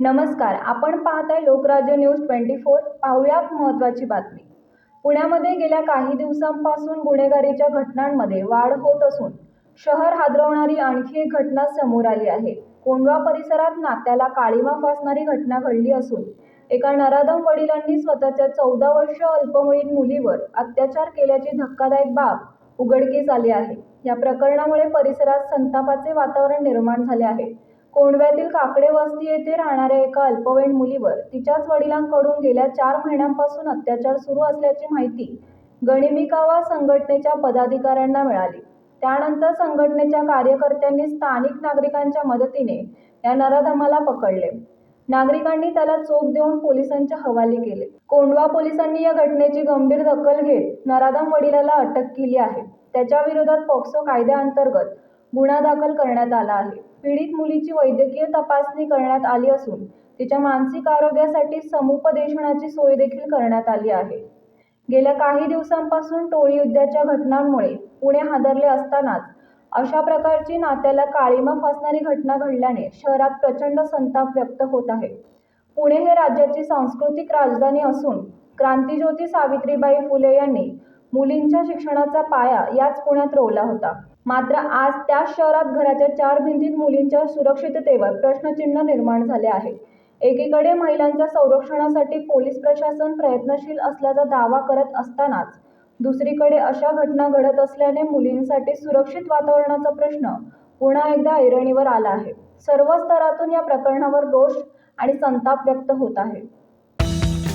नमस्कार आपण पाहताय लोकराज्य न्यूज ट्वेंटी फोर. पाहूया महत्त्वाची बातमी. पुण्यामध्ये गेल्या काही दिवसांपासून गुन्हेगारीच्या घटनांमध्ये वाढ होत असून शहर हादरवणारी आणखी एक घटना समोर आली आहे. कोंडवा परिसरात नात्याला काळीमा फासणारी घटना घडली असून एका नराधम वडिलांनी स्वतःच्या चौदा वर्ष अल्पवयीन मुलीवर अत्याचार केल्याची धक्कादायक बाब उघडकीस आली आहे. या प्रकरणामुळे परिसरात संतापाचे वातावरण निर्माण झाले आहे. कोंडव्यातील काकडे वस्ती येथे राहणाऱ्या एका अल्पवयीन मुलीवर तिच्याच वडिलांकडून गेल्या चार महिन्यांपासून अत्याचार सुरू असल्याची माहिती गणिमिकावा संघटनेच्या पदाधिकाऱ्यांना मिळाली. त्यानंतर संघटनेच्या कार्यकर्त्यांनी स्थानिक नागरिकांच्या मदतीने या नराधमाला पकडले. नागरिकांनी त्याला चोप देऊन पोलिसांच्या हवाले केले. कोंडवा पोलिसांनी या घटनेची गंभीर दखल घेत नराधम वडिलाला अटक केली आहे. त्याच्या विरोधात पॉक्सो कायद्याअंतर्गत गुन्हा दाखल करण्यात आला आहे. पीडित मुलीची वैद्यकीय तपासणी करण्यात आली असून तिच्या मानसिक आरोग्यासाठी समुपदेशनाची सोय देखील करण्यात आली आहे. गेल्या काही दिवसांपासून टोळी युद्धाच्या घटनांमुळे पुणे हादरले असतानाच अशा प्रकारची नात्याला काळीमा फासणारी घटना घडल्याने शहरात प्रचंड संताप व्यक्त होत आहे. पुणे हे राज्याची सांस्कृतिक राजधानी असून क्रांतिज्योती सावित्रीबाई फुले यांनी मुलींच्या शिक्षणाचा पाया याच पुण्यात रोवला होता. मात्र आज त्याच शहरात घराच्या चार भिंतीत मुलींच्या सुरक्षिततेवर प्रश्नचिन्ह निर्माण झाले आहे. एकीकडे महिलांच्या संरक्षणासाठी पोलीस प्रशासन प्रयत्नशील असल्याचा दावा करत असतानाच दुसरीकडे अशा घटना घडत असल्याने मुलींसाठी सुरक्षित वातावरणाचा प्रश्न पुन्हा एकदा ऐरणीवर आला आहे. सर्व स्तरातून या प्रकरणावर रोष आणि संताप व्यक्त होत आहे.